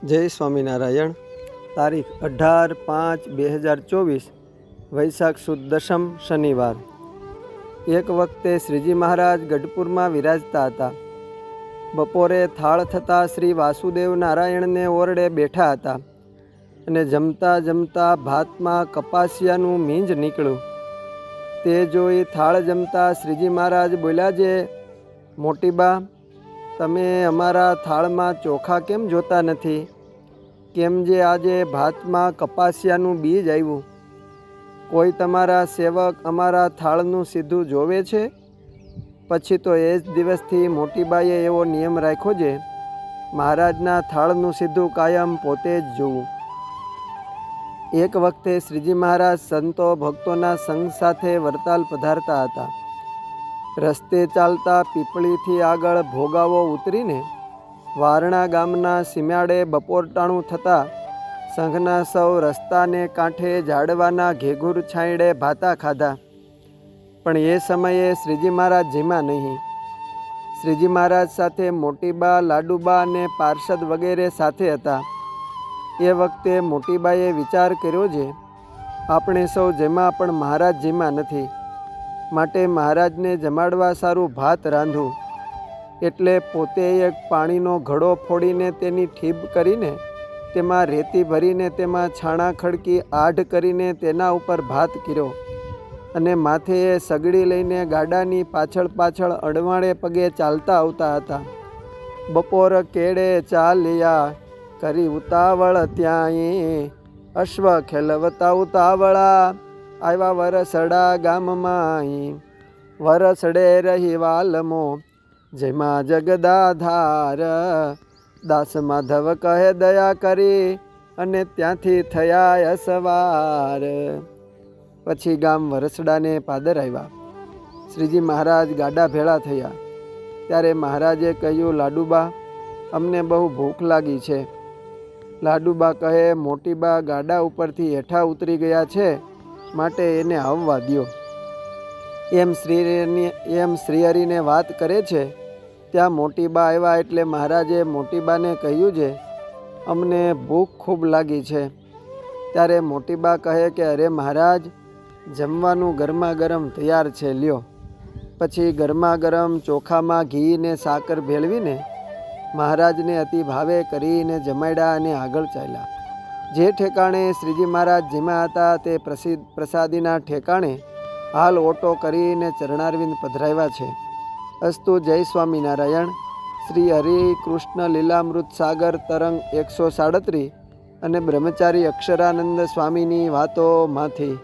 જય સ્વામિનારાયણ. તારીખ અઢાર પાંચ બે હજાર ચોવીસ, વૈશાખ સુદ દશમ શનિવાર. એક વખતે શ્રીજી મહારાજ ગઢપુરમાં વિરાજતા હતા. બપોરે થાળ થતાં શ્રી વાસુદેવ નારાયણને ઓરડે બેઠા હતા અને જમતા જમતા ભાતમાં કપાસિયાનું મીંજ નીકળ્યું. તે જોઈ થાળ જમતા શ્રીજી મહારાજ બોલ્યા, જે મોટી બા તમે અમારા થાળમાં ચોખા કેમ જોતા નથી? કેમ જે આજે ભાતમાં કપાસિયાનું બીજ આવ્યું? કોઈ તમારા સેવક અમારા થાળનું સીધું જોવે છે? પછી તો એ જ દિવસથી મોટીબાઈએ એવો નિયમ રાખ્યો છે, મહારાજના થાળનું સીધું કાયમ પોતે જ જોવું. એક વખતે શ્રીજી મહારાજ સંતો ભક્તોના સંઘ સાથે વરતાલ પધારતા હતા. રસ્તે ચાલતા પીપળીથી આગળ ભોગાવો ઉતરીને વારણા ગામના સીમાડે બપોરટાણું થતાં સંઘના સૌ રસ્તાને કાંઠે ઝાડવાના ઘેઘૂર છાંયડે ભાતા ખાધા. પણ એ સમયે શ્રીજી મહારાજ જીમાં નહીં. શ્રીજી મહારાજ સાથે મોટીબા, લાડુબા અને પાર્ષદ વગેરે સાથે હતા. એ વખતે મોટીબાએ વિચાર કર્યો છે આપણે સૌ જેમાં પણ મહારાજ જીમા નથી. માટે મહારાજને જમાડવા સારું ભાત રાંધું. એટલે પોતે એક પાણીનો ઘડો ફોડીને તેની ઠીબ કરીને, તેમાં રેતી ભરીને તેમાં છાણા ખડકી આઢ કરીને તેના ઉપર ભાત કર્યો અને માથે એ સગડી લઈને ગાડાની પાછળ પાછળ અડવાણે પગે ચાલતા આવતા હતા. બપોર કેડે ચાલ્યા કરી ઉતાવળ ત્યાંય, અશ્વ ખેલવતા ઉતાવળા આવ્યા વરસડા ગામમાં વરસડે રહી વાલમો, જેમાં જગદાધાર. દાસ માધવ કહે, દયા કરી અને ત્યાંથી થયા અસવાર પછી ગામ વરસડાને પાદર આવ્યા. શ્રીજી મહારાજ ગાડા ભેળા થયા. ત્યારે મહારાજે કહ્યું, લાડુબા, અમને બહુ ભૂખ લાગી છે. લાડુબા કહે મોટીબા ગાડા ઉપરથી હેઠા ઉતરી ગયા છે. માટે એને આવવા દ્યો. એમ શ્રી એમ શ્રીહરિને વાત કરે છે, ત્યાં મોટીબા આવ્યા એટલે મહારાજે મોટીબાને કહ્યું છે, અમને ભૂખ ખૂબ લાગી છે. ત્યારે મોટીબા કહે કે, અરે મહારાજ, જમવાનું ગરમા ગરમ તૈયાર છે, લ્યો. પછી ગરમા ગરમ ચોખામાં ઘી ને સાકર ભેળવીને મહારાજને અતિ ભાવે કરીને જમાડ્યા અને આગળ ચાલ્યા. જે ઠેકાણે શ્રીજી મહારાજ જેમાં હતા તે પ્રસિદ્ધ પ્રસાદીના ઠેકાણે હાલ ઓટો કરીને ચરણારવિંદ પધરાવ્યા છે. અસ્તુ જય સ્વામિનારાયણ. શ્રી હરિ કૃષ્ણ લીલામૃત સાગર તરંગ એકસો સાડત્રીસ અને બ્રહ્મચારી અક્ષરાનંદ સ્વામીની વાતોમાંથી